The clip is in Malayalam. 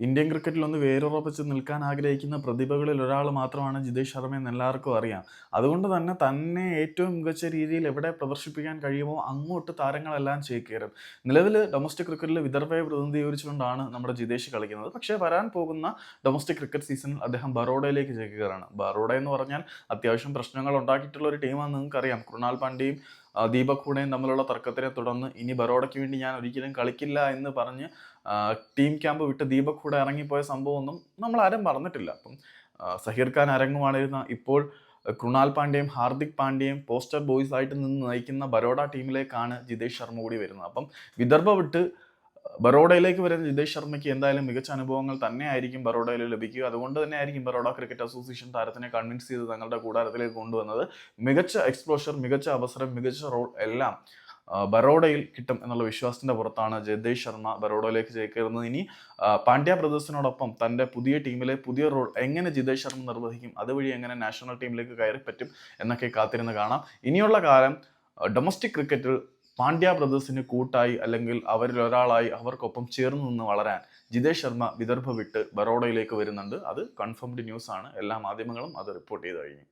ഇന്ത്യൻ ക്രിക്കറ്റിൽ ഒന്ന് വേരുറപ്പിച്ച് നിൽക്കാൻ ആഗ്രഹിക്കുന്ന പ്രതിഭകളിൽ ഒരാൾ മാത്രമാണ് ജിതേഷ് ശർമ്മ എന്ന് എല്ലാവർക്കും അറിയാം. അതുകൊണ്ട് തന്നെ തന്നെ ഏറ്റവും മികച്ച രീതിയിൽ എവിടെ പ്രദർശിപ്പിക്കാൻ കഴിയുമോ അങ്ങോട്ട് താരങ്ങളെല്ലാം ചേക്കേറും നിലവിൽ ഡൊമസ്റ്റിക് ക്രിക്കറ്റിൽ വിദർഭയെ പ്രതിനിധീകരിച്ചുകൊണ്ടാണ് നമ്മുടെ ജിതേഷ് കളിക്കുന്നത്. പക്ഷേ വരാൻ പോകുന്ന ഡൊമസ്റ്റിക് ക്രിക്കറ്റ് സീസണിൽ അദ്ദേഹം ബറോഡയിലേക്ക് ചേക്കേറാണ് ബറോഡ എന്ന് പറഞ്ഞാൽ അത്യാവശ്യം പ്രശ്നങ്ങൾ ഉണ്ടാക്കിയിട്ടുള്ള ഒരു ടീമാണെന്ന് നിങ്ങൾക്കറിയാം. കൃണാൽ പാണ്ഡ്യയും ദീപക് ഹൂഡയും തമ്മിലുള്ള തർക്കത്തിനെ തുടർന്ന് ഇനി ബറോഡയ്ക്ക് വേണ്ടി ഞാൻ ഒരിക്കലും കളിക്കില്ല എന്ന് പറഞ്ഞ് ടീം ക്യാമ്പ് വിട്ട് ദീപക് ഹൂഡ ഇറങ്ങിപ്പോയ സംഭവമൊന്നും നമ്മൾ ആരും പറഞ്ഞിട്ടില്ല അപ്പം സഹീർ ഖാൻ അരങ്ങുമാണിരുന്ന ഇപ്പോൾ കൃണാൽ പാണ്ഡ്യയും ഹാർദിക് പാണ്ഡ്യയും പോസ്റ്റർ ബോയ്സ് ആയിട്ട് നിന്ന് നയിക്കുന്ന ബറോഡ ടീമിലേക്കാണ് ജിതേഷ് ശർമ്മ കൂടി വരുന്നത്. അപ്പം വിദർഭ വിട്ട് ബറോഡയിലേക്ക് വരുന്ന ജിതേഷ് ശർമ്മയ്ക്ക് എന്തായാലും മികച്ച അനുഭവങ്ങൾ തന്നെയായിരിക്കും ബറോഡയിൽ ലഭിക്കുക. അതുകൊണ്ട് തന്നെ ആയിരിക്കും ബറോഡ ക്രിക്കറ്റ് അസോസിയേഷൻ താരത്തിനെ കൺവിൻസ് ചെയ്ത് തങ്ങളുടെ കൂടാരത്തിലേക്ക് കൊണ്ടുവന്നത്. മികച്ച എക്സ്പ്ലോഷർ മികച്ച അവസരം മികച്ച റോൾ എല്ലാം ബറോഡയിൽ കിട്ടും എന്നുള്ള വിശ്വാസത്തിന്റെ പുറത്താണ് ജഗദേഷ് ശർമ്മ ബറോഡയിലേക്ക് ചേക്കേറുന്നത്. ഇനി പാണ്ഡ്യ ബ്രദേഴ്സിനോടൊപ്പം തന്റെ പുതിയ ടീമിലെ പുതിയ റോൾ എങ്ങനെ ജിതേഷ് ശർമ്മ നിർവഹിക്കും അതുവഴി എങ്ങനെ നാഷണൽ ടീമിലേക്ക് കയറി പറ്റും എന്നൊക്കെ കാത്തിരുന്ന് കാണാം. ഇനിയുള്ള കാലം ഡൊമസ്റ്റിക് ക്രിക്കറ്റിൽ പാണ്ഡ്യ ബ്രദേഴ്സിന് കൂട്ടായി അല്ലെങ്കിൽ അവരിൽ ഒരാളായി അവർക്കൊപ്പം ചേർന്ന് നിന്ന് വളരാൻ ജിതേഷ് ശർമ്മ വിദർഭ വിട്ട് ബറോഡയിലേക്ക് വരുന്നുണ്ട്. അത് കൺഫേംഡ് ന്യൂസ് ആണ്. എല്ലാ മാധ്യമങ്ങളും അത് റിപ്പോർട്ട് ചെയ്ത് കഴിഞ്ഞു.